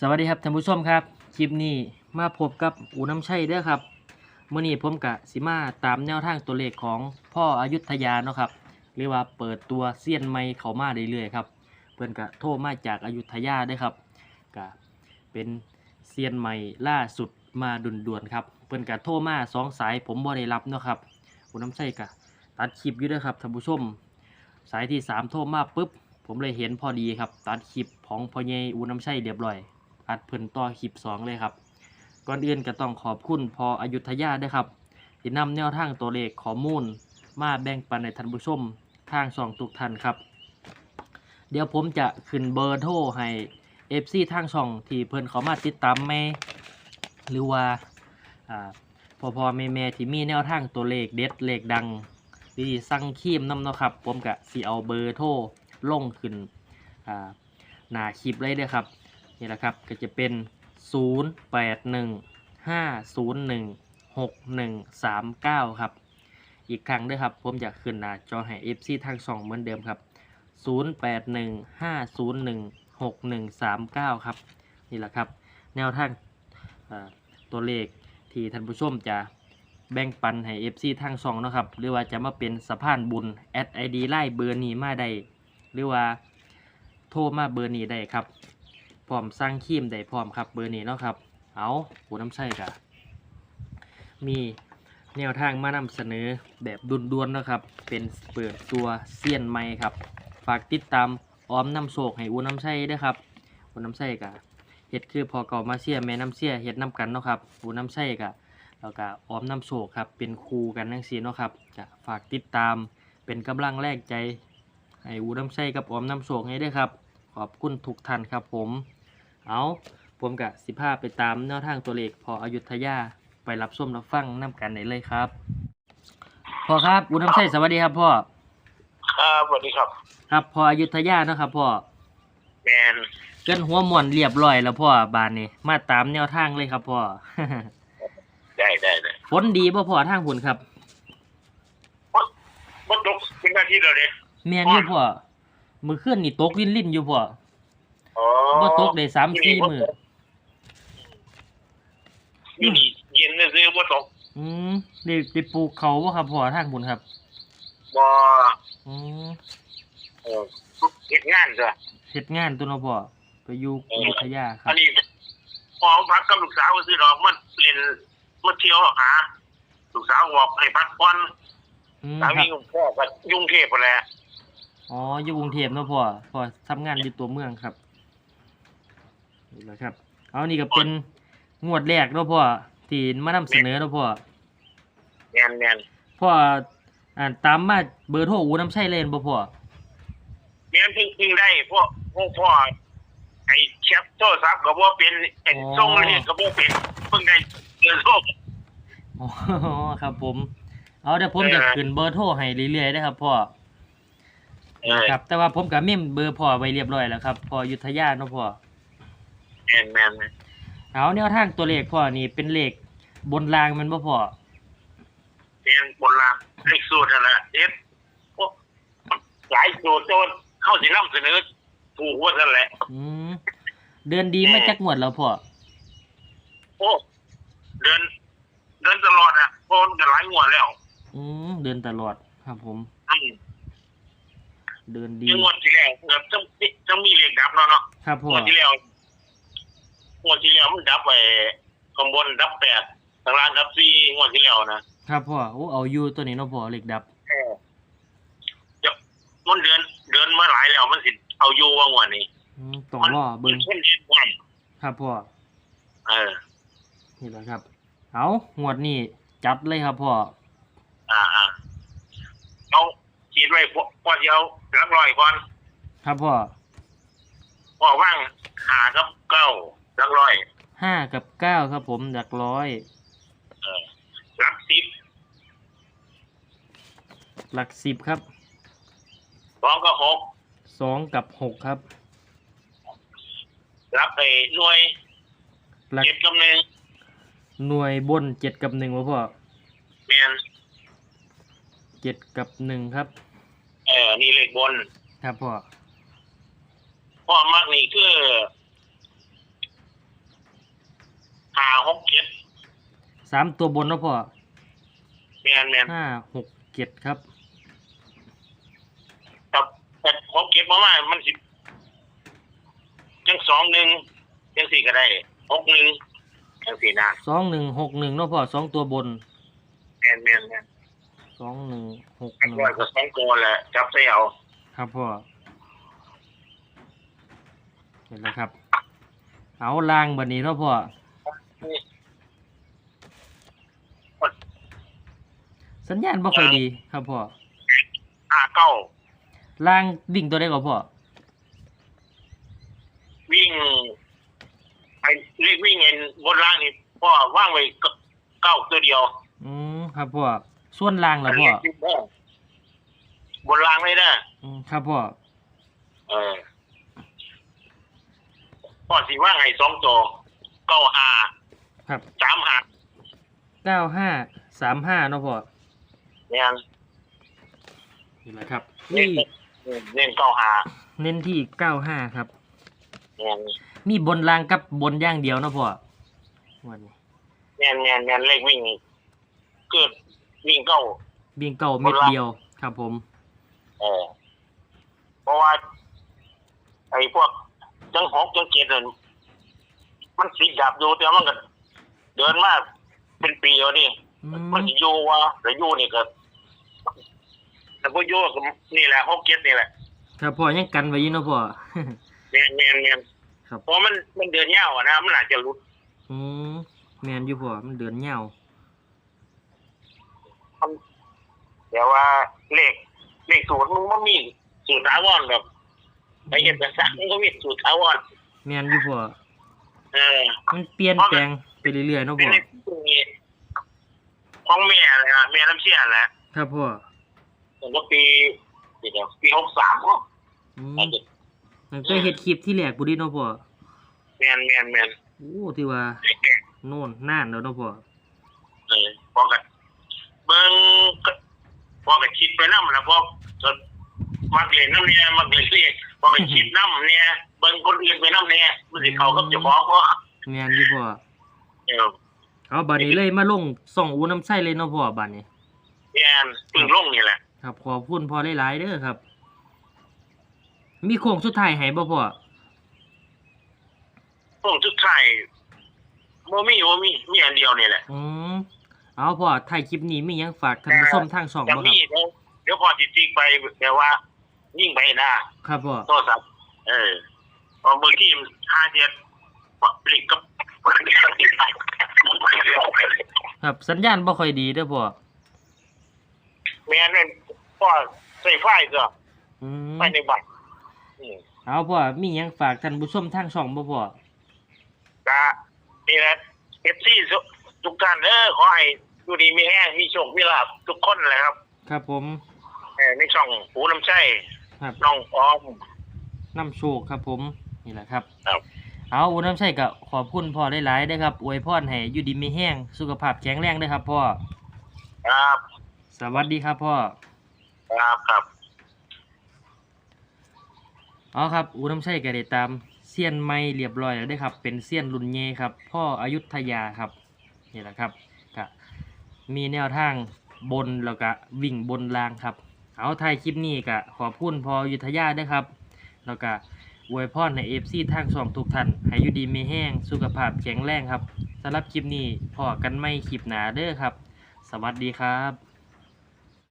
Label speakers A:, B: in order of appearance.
A: สวัสดีครับท่านผู้ชมครับ คลิปนี้มาพบกับอูน้ำชัยเด้อครับเมื้อนี้ผมกะสิมาตามแนวทางตัวเลขของพ่ออายุธยาเนาะครับเรียกว่าเปิดตัวเซียนใหม่เขามาเรื่อยๆครับเพิ่นกะโทรมาจากอายุธยาเด้ครับกะเป็นเซียนใหม่ล่าสุดมาด่วนๆครับเพิ่นกะโทรมาสองสายผมบ่ได้รับเนาะครับอูน้ำชัยกะตัดคลิปอยู่ด้อครับท่านผู้ชม สายที่สามโทรมาปุ๊บ ผมเลยเห็นพอดีครับ ตัดคลิปของพ่อใหญ่อูน้ำชัยเรียบร้อย อัดเพิ่นต่อคลิปสองเลยครับ ก่อนอื่นก็ต้องขอบคุณพออยุธยาด้วยครับ ที่นำแนวทางตัวเลขข้อมูล มาแบ่งปันในท่านผู้ชมทางช่องทุกท่านครับ เดี๋ยวผมจะขึ้นเบอร์โทรให้ FC ทางช่องที่เพิ่นเขามาติดตามแม่หรือว่าพอพอแม่แม่ที่มีแนวทางตัวเลขเด็ดเลขดังที่สั่งคีมน้ำเนาะครับ ผมกะสิเอาเบอร์โทรลงขึ้นหน้าคลิปเลยเด้อครับ นี่แหละครับก็จะเป็น 0 8 1 5 0 1 6 1 3 9 ครับ อีกครั้งด้วยครับ ผมอยากขึ้นหน้าจอให้ FC ทางสองเหมือนเดิมครับ 0 8 1 5 0 1 6 1 3 9 ครับ นี่แหละครับ แนวทางตัวเลขที่ท่านผู้ชมจะแบ่งปันให้ FC ทางสองนะครับ หรือว่าจะมาเป็นสะพานบุญแอดไอดีไล่เบอร์นี้มาได้หรือว่าโทรมาเบอร์นี้ได้ครับ พร้อมสร้างครีมได้พร้อมครับเบอร์นี้เนาะครับ เอาหูน้ำใช่กะมีแนวทางมานำเสนอแบบด่วนๆเนะครับ เป็นเปิดตัวเซียนใหม่ครับ ฝากติดตามออมน้ำโศกให้อูน้ำใช่ด้วยครับอูน้ำใช่กะเฮ็ดคือพอเก่ามาเสียแม่น้ำเสียเฮ็ดน้ำกันเนาะครับอูน้ำใช่กะแล้วก็ออมน้ำโศกครับเป็นครูกันทั้งสี่เนาะครับจะฝากติดตามเป็นกำลังแรกใจให้อูน้ำใช่กับออมน้ำโศกให้ด้วยครับ ขอบคุณทุกท่านครับผม เอาผมกับสิภาไปตามแนวทางตัวเลขพออยุธยาไปรับส้มรับฟังน้กันได้เลยครับพ่อครับอุณน้ำใช่สวัสดีครับพ่อ
B: ครับสวัสดีครับ
A: ครับพออยุธยาเนาะครับพ่อ
B: แมน
A: เกินหัวหมวนเรียบร้อยแล้วพ่อบานนี้มาตามแนวทางเลยครับพ่อ
B: ได้ได้ได้
A: ฝนดีพ่อพ่อทางผุนครับ
B: บดตกเป็นหน้าที่เราเลย
A: แม่นอยู่พ่อมือขึ้นนี่ตกลิ้นลิ้นๆอยู่พ่อ
B: อ๋อ
A: บ่ตกได้สามสี่มือ
B: อยู่นี่เย็นซื้อๆบ่ตก
A: อืมได้ได้ปลูกเขาบ่ครับพ่อทางผุนครับ
B: บ่
A: อืม
B: เออเฮ็ดงานจ้ะ
A: เฮ็ดงานตัวเนาะพ่อไปอยู่อยุธยาครั
B: อั
A: บ
B: นนี้พอพักกับลูกสาวซื้อดอกมันเล่นมาเที่ยวหาลูกสาวบอกให้พักผ่อน
A: อืม
B: สา
A: ครั
B: มี
A: บ
B: ของพ่อก็ยุ่งเทพไปแหล้ว
A: อ๋อ อยู่กรุงเทพเนาะพ่อ พ่อทำงานอยู่ตัวเมืองครับ นี่แหละครับ เอานี่ก็เป็นงวดแรกเนาะพ่อที่มานำเสนอเนาะพ่อ
B: แมนแมน
A: พ่ออ่านตามมาเบอร์โทรอูน้ำใช่เล่นบ่พ่อ
B: แมนเพิ่งเพิ่งได้พวกพวกพ่อไอ้แชทโทรศัพท์ก็บ่เป็นไอ้ส่งเลขก็บ่เป็นเพิ่งได้เงินโทร
A: อ๋อครับผม เอาเดี๋ยวผม
B: เออ
A: จะขึ้นเบอร์โทรให้เรื่อยๆได้ครับพ่อ
B: เออ
A: ครับแต่ว่าผมกับเมมเบอร์พ่อไว้เรียบร้อยแล้วครับพ่ออยุทธยาเนาะพ่อ
B: แมนแมนแมน
A: เอาแนวทางตัวเลขพ่อนี่เป็นเลขบนรางแมันบ่พ่อ
B: เป็นบนรางเลขสูตรนั่นแหละเอฟโอ้หลายสูตรจนเข้าสินำเสนอถูกว่านั่นแหละ
A: อืมเดือนดีมาจักงวดแล้วพ่อ
B: โอ้เดิน เดินตลอดอะโอนกันหลายงวดแล้ว
A: อืมเดินตลอดครับผม
B: อืม
A: เดินดี
B: ยังงวดที่แล้วเกือบจะจะมีเลขดับแล้วเนาะ
A: ครับ
B: ง
A: พ่อ
B: วดที่แล้ว งวดที่แล้วมันดับไปข้างบนดับแปดข้างล่างดับสี่งวดที่แล้วนะครับ
A: พ่อโอ้เอาอยู่ตัวนี้เนาะพ่อเหล็กดับ
B: เออเดี๋ยวมันเดินเดินมาหลายแล้วมันสิเอาอยู่ว่างวดนี้
A: อืมต้องรอเบิ่ง
B: มันเช่นเดียวกัน
A: ครับพ่อ
B: เออ
A: นี่แหละครับ เอางวดนี้จัดเลยครับพ่อ
B: อ่าอ่าเอาคิดไว้พอพอที่เอาหลักร้อยก่อน
A: ครับพ่อ
B: พอว่างหากับเก้า หลักร้อย
A: ห้ากับเก้าครับผมหลักร้อย
B: เออหลักสิบ
A: หลักสิบครับ
B: สองกับหก
A: สองกับหกครับ
B: หลักไอ้หน่วย
A: หลัก
B: เจ็ดกับหนึ่ง
A: หน่วยบนเจ็ดกับหนึ่งวะพ่อ
B: แมน
A: เจ็ดกับหนึ่งครับ
B: เออนี่เลขบน
A: ครับพ่อ
B: พ่อมากนี่คือ
A: สามตัวบนเนาะพ่อ
B: แม่นแม่น
A: ห้าหกเจ็ดครับ
B: ครับแต่ผมเก็บมาว่ามันสิจังสองหนึ่งจังสี่ก็ได้หกหนึ่งจังสี่นะ
A: สองหนึ่งหกหนึ่งเนาะพ่อสองตัวบน
B: แม่นแม่นแม่น
A: สองหนึ่งหก
B: อั
A: ห
B: น
A: นึ่ง
B: ร้อยก็สองตัวแหละจับใส่เอา
A: ครับพ่อเห็นแล้วครับ เอาลางบันนี้เนาะพ่อ สัญญาณบ่ค่อยดีครับพ่อ
B: ห้าเก้า
A: ลางวิ่งตัวได้ก็พ่อ
B: วิ่งไอ้เรียกวิ่งเงินบนล่างนี่พ่อว่างไว้เก้าตัวเดียว
A: อืมครับพ่อส่วนลางล่ะพ่อ
B: บนล่างไม่ได้
A: อืมครับพ่อ
B: เออพ่อสิว่างไงสองตัวเก้าห้า
A: ครับ
B: สามห้า
A: เก้าห้าสามห้าเนาะพ่อ
B: เนี่ย
A: นี่แหละครับ
B: เน้
A: นี่
B: นเน้นเก้าห้า
A: เน้นที่เก้าห้าครับ
B: เนี่ย
A: มีบนรางกับบนอย่างเดียวเนาะพ่อวันนี้
B: เนี่ยเนี่ยเนี่ยเลขวิ่งนี่เกิดวิ่งเก้า
A: วิ่งเก้าเม็ด
B: บนราง
A: เดียวครับผม
B: เออเพราะว่าไอ้พวกจังหกจังเจ็ดนั่นมันสิดับอยู่แต่มันก็เดินมาเป็นปีแล้วนี่
A: อืม
B: มันสิอยู่วะแต่อยู่นี่ก็ แต่พวกอยู่ก็นี่แหละหกเจ็ดนี่แหละ
A: ครับพ่อยังกันไว้อยู่เนาะพ่อ
B: แมนแมนแมน
A: ครับ
B: เพราะมันมันเดินยาวอะนะมันอาจจะหลุด
A: อืมแมนอยู่พ่อมันเดือนยาว
B: เดี๋ยวว่าเลขเลขสูตรมึงมันมีสูตรถาวรแบบไปเห็นภาษามันก็มีสูตรถาวร
A: แมนอยู่พ่อ
B: เออ
A: มันเปลี่ยนแปลงไปเรื่อยๆเนาะ
B: เป็น
A: พ่อ
B: เลขนี้ของแม่เลยอะแม่น้ำเชี่ยแหละ
A: ครับพ่อ
B: ตั้งแต่ปีเดี๋ยวปีหกสามก็
A: อืมมันก็เฮ็ดคลิปที่แรกบุรีเนาะพ่อ
B: แมนแมนแมน
A: โอ้ที่ว่าโน่นนานแล้วเนาะพ่อ
B: เออพอกันเบิ้งก็พอกันคิดไปน้ำแล้วพอจนมักเรียนน้ำเนี่ยมักเรียนเรียนพอกันคิดน้ำเนี่ยเบิ้งคนอื่นไปน้ำเนี่ยมันสิเขากับเจ้าของก็
A: แมนอยู่พ่อ
B: เออ
A: เอาบัดนี้เลยมาลงส่องอูน้ำใส้เลยเนาะพ่อบัดนี้
B: แมนพึ่งลงนี่แหละ
A: ครับขอบคุณพ่อหลายๆเด้อครับ มีโค้งสุดท้ายให้บ่พ่อ
B: พวกทุกท้ายโมมีโมมีมีอันเดียวนี่แหละ
A: อืมเอาพ่อถ่ายคลิปนี้มีหยังฝากท่านผู้ชมทางช่อง
B: จะ
A: บ่ค
B: มี
A: รับ
B: เดี๋ยวเดี๋ยวพอจิตจิกไปแต่ว่า ยิ่งไปนะครับ
A: พ่อ
B: โทรศัพท์เออพอบางทีห้าเจ็ดปลิกกับ
A: ครับสัญญาณบ่ค่อยดีเด้อพ่อ
B: แม่นั่น พ่อใส่ไฟก็
A: อืม
B: ไฟในบัตรอืม
A: เอาพ่อมีหยังฝากท่านผู้ชมทางช่องบ่พ่อ
B: ก็นี่แหละเอฟซีทุกท่านเออขอให้ดูดีมีแห้งมีโชคมีลาภทุกคนเลยครับ
A: ครับผม
B: เออในช่องหูน้ำใช่
A: ครับ
B: น้องออม
A: น้ำโชคครับผมนี่แหละครับ
B: ครับ
A: เอาอูน้ำใช่ก็ขอบคุณพ่อหลายๆเด้อครับอวยพรให้อยู่ดีมีแห้งสุขภาพแข็งแรงเด้อครับพ่อ
B: ครับ
A: สวัสดีครับพ่อ
B: ครับครับ
A: อ๋อครับอูน้ำใช่ก็ได้ตามเซียนไม่เรียบร้อยแล้วได้อครับ เป็นเซียนรุ่นเยครับ พ่ออายุทยาครับนี่แหละครับก็มีแนวทางบนแล้วก็วิ่งบนรางครับ เอาไทายคลิปนี้ก็ขอบคุณพ่ออายุทยาด้วยครับ แล้วก็อวยพรในเอฟซีทางสองทุกท่านให้อยู่ดีมีแห้งสุขภาพแข็งแรงครับสำหรับคลิปนี้พอกันไม่คลิปหนาเด้อครับ สวัสดีครับ